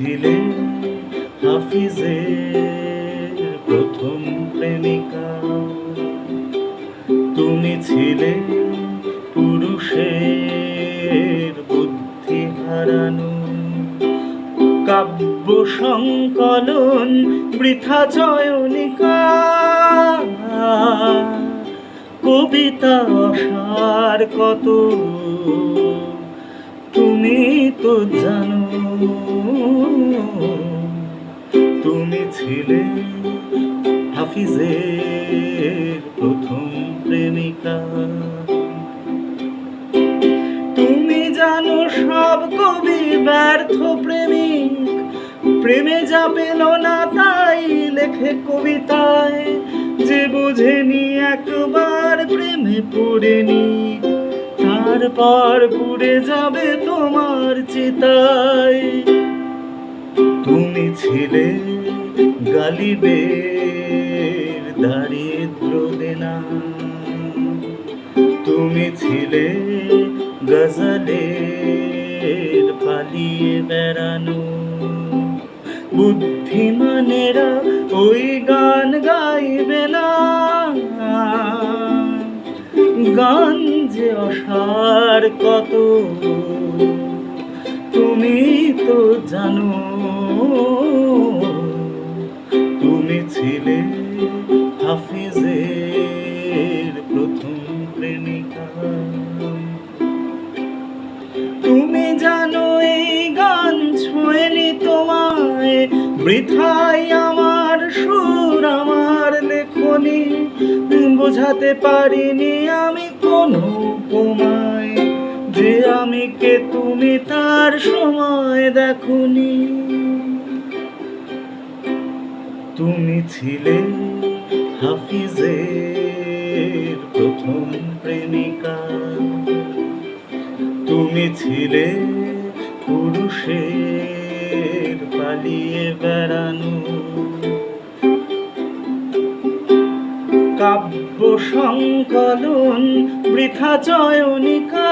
ছিলে হাফিজের প্রথম প্রেমিকা। তুমি ছিলে পুরুষের বুদ্ধি হারানো। কাব্য সংকলন বৃথা চয়নিকা কবিতা অসার কত তুমি তো জানো, তুমি ছিলে হাফিজের প্রথম প্রেমিকা। তুমি জানো সব কবি ব্যর্থ প্রেমিক, প্রেমে যা পেল না তাই লেখে কবিতায়, যে বোঝেনি একবার প্রেমে পড়েনি। তারপর পুড়ে যাবে তোমার চিতাই। তুমি ছিলে গালিবের দারিদ্র দেনা। তুমি ছিলে গজলের পালিয়ে বেড়ানো। বুদ্ধিমানেরা ওই গান গাইবে না। গান অসার কত? তুমি তো জানো, তুমি ছিলে হাফিজের প্রথম প্রেমিকা। তুমি জানো এই গান ছোঁয়নি তোমায়, বৃথাই আমার বোঝাতে পারিনি আমি কোনো উপমায়। যে আমি কে তুমি তার সময় দেখনি। তুমি ছিলে হাফিজের প্রথম প্রেমিকা। তুমি ছিলে পুরুষের পালিয়ে বেড়ানো। কাব্য সংকলন বৃথা চয়নিকা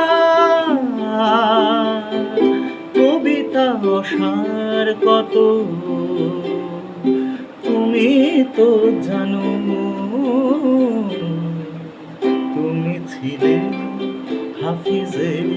কবিতা অসার কত? তুমি তো জানো তুমি ছিলে হাফিজের